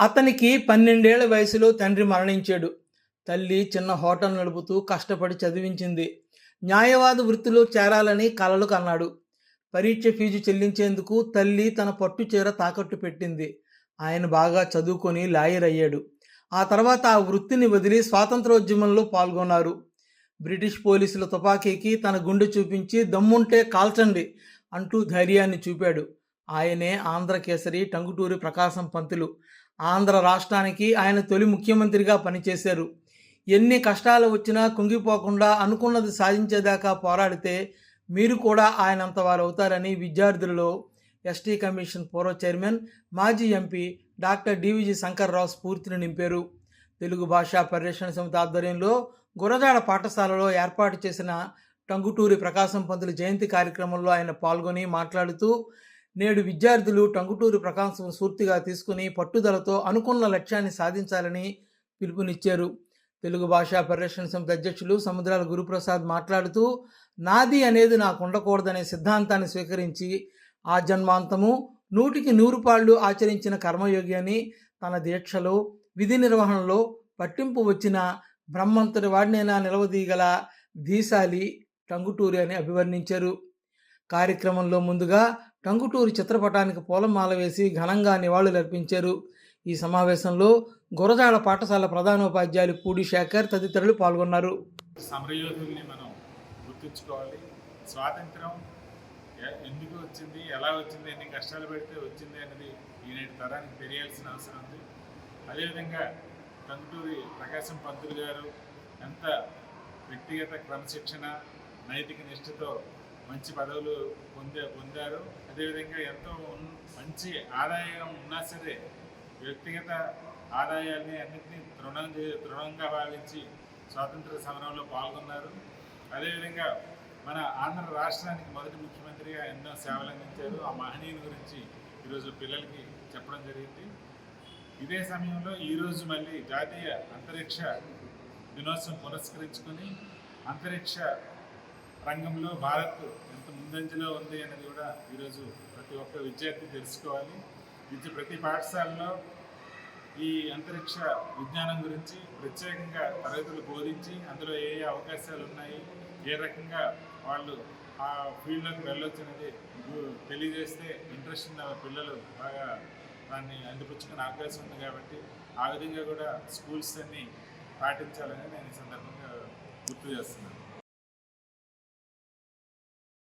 అతనికి పన్నెండేళ్ళ వయసులో తండ్రి మరణించాడు. తల్లి చిన్న హోటల్ నడుపుతూ కష్టపడి చదివించింది. న్యాయవాద వృత్తిలో చేరాలని కలలు కన్నాడు. పరీక్ష ఫీజు చెల్లించేందుకు తల్లి తన పట్టు చీర తాకట్టు పెట్టింది. ఆయన బాగా చదువుకొని లాయర్ అయ్యాడు. ఆ తర్వాత ఆ వృత్తిని వదిలి స్వాతంత్రోద్యమంలో పాల్గొన్నారు. బ్రిటిష్ పోలీసుల తుపాకీకి తన గుండె చూపించి దమ్ముంటే కాల్చండి అంటూ ధైర్యాన్ని చూపాడు. ఆయనే ఆంధ్ర కేసరి టంగుటూరి ప్రకాశం పంతులు. ఆంధ్ర రాష్ట్రానికి ఆయన తొలి ముఖ్యమంత్రిగా పనిచేశారు. ఎన్ని కష్టాలు వచ్చినా కుంగిపోకుండా అనుకున్నది సాధించేదాకా పోరాడితే మీరు కూడా ఆయనంత వారు అవుతారని విద్యార్థులలో ఎస్టీ కమిషన్ పూర్వ చైర్మన్ మాజీ MP doctor D V G Shankarrao స్ఫూర్తిని నింపారు. తెలుగు భాషా పరిరక్షణ సమితి ఆధ్వర్యంలో గురజాడ పాఠశాలలో ఏర్పాటు చేసిన టంగుటూరి ప్రకాశం పంతులు జయంతి కార్యక్రమంలో ఆయన పాల్గొని మాట్లాడుతూ నేడు విద్యార్థులు టంగుటూరి ప్రకాశం స్ఫూర్తిగా తీసుకుని పట్టుదలతో అనుకున్న లక్ష్యాన్ని సాధించాలని పిలుపునిచ్చారు. తెలుగు భాషా పరిరక్షణ సమితి అధ్యక్షులు సముద్రాల గురుప్రసాద్ మాట్లాడుతూ నాది అనేది నాకు ఉండకూడదనే సిద్ధాంతాన్ని స్వీకరించి ఆ జన్మాంతము నూటికి నూరు పాళ్ళు ఆచరించిన కర్మయోగి అని తన దీక్షలో విధి నిర్వహణలో పట్టింపు వచ్చిన బ్రహ్మంతటి వాడినైనా నిలవదీయగల ధీశాలి టంగుటూరి అని అభివర్ణించారు. కార్యక్రమంలో ముందుగా టంగుటూరి చిత్రపటానికి పూలమాల వేసి ఘనంగా నివాళులర్పించారు ఈ సమావేశంలో గురజాడ పాఠశాల ప్రధానోపాధ్యాయులు పూడి శేఖర్ తదితరులు పాల్గొన్నారు. సమరయోధుల్ని మనం గుర్తుంచుకోవాలి. స్వాతంత్రం ఎ- ఎందుకు వచ్చింది ఎలా వచ్చింది ఎన్ని కష్టాలు పెడితే వచ్చింది అనేది ఈనాటి తరానికి తెలియాల్సిన అవసరం ఉంది. అదేవిధంగా కందుటూరి ప్రకాశం పంతులు గారు ఎంత వ్యక్తిగత క్రమశిక్షణ నైతిక నిష్ఠతో మంచి పదవులు పొందే పొందారు. అదేవిధంగా ఎంతో మంచి ఆదాయం ఉన్నా సరే వ్యక్తిగత ఆదాయాన్ని అన్నింటినీ తృణం దృఢంగా తృణంగా భావించి స్వాతంత్ర సమరంలో పాల్గొన్నారు. అదేవిధంగా మన ఆంధ్ర రాష్ట్రానికి మొదటి ముఖ్యమంత్రిగా ఎన్నో సేవలు అందించారు. ఆ మహనీయుని గురించి ఈరోజు పిల్లలకి చెప్పడం జరిగింది. ఇదే సమయంలో ఈరోజు మళ్ళీ జాతీయ అంతరిక్ష దినోత్సవం పురస్కరించుకొని అంతరిక్ష రంగంలో భారత్ ఎంత ముందంజలో ఉంది అనేది కూడా ఈరోజు ప్రతి ఒక్క విద్యార్థి తెలుసుకోవాలి. విద్య ప్రతి పాఠశాలలో ఈ అంతరిక్ష విజ్ఞానం గురించి ప్రత్యేకంగా తరగతులు బోధించి అందులో ఏ ఏ అవకాశాలు ఉన్నాయి ఏ రకంగా వాళ్ళు ఆ ఫీల్డ్లోకి వెళ్ళొచ్చు అనేది తెలియజేస్తే ఇంట్రెస్ట్ ఉన్న పిల్లలు బాగా దాన్ని అందిపుచ్చుకునే అవకాశం ఉంది కాబట్టి ఆ విధంగా కూడా స్కూల్స్ అన్ని పాటించాలని నేను ఈ సందర్భంగా గుర్తు చేస్తున్నాను.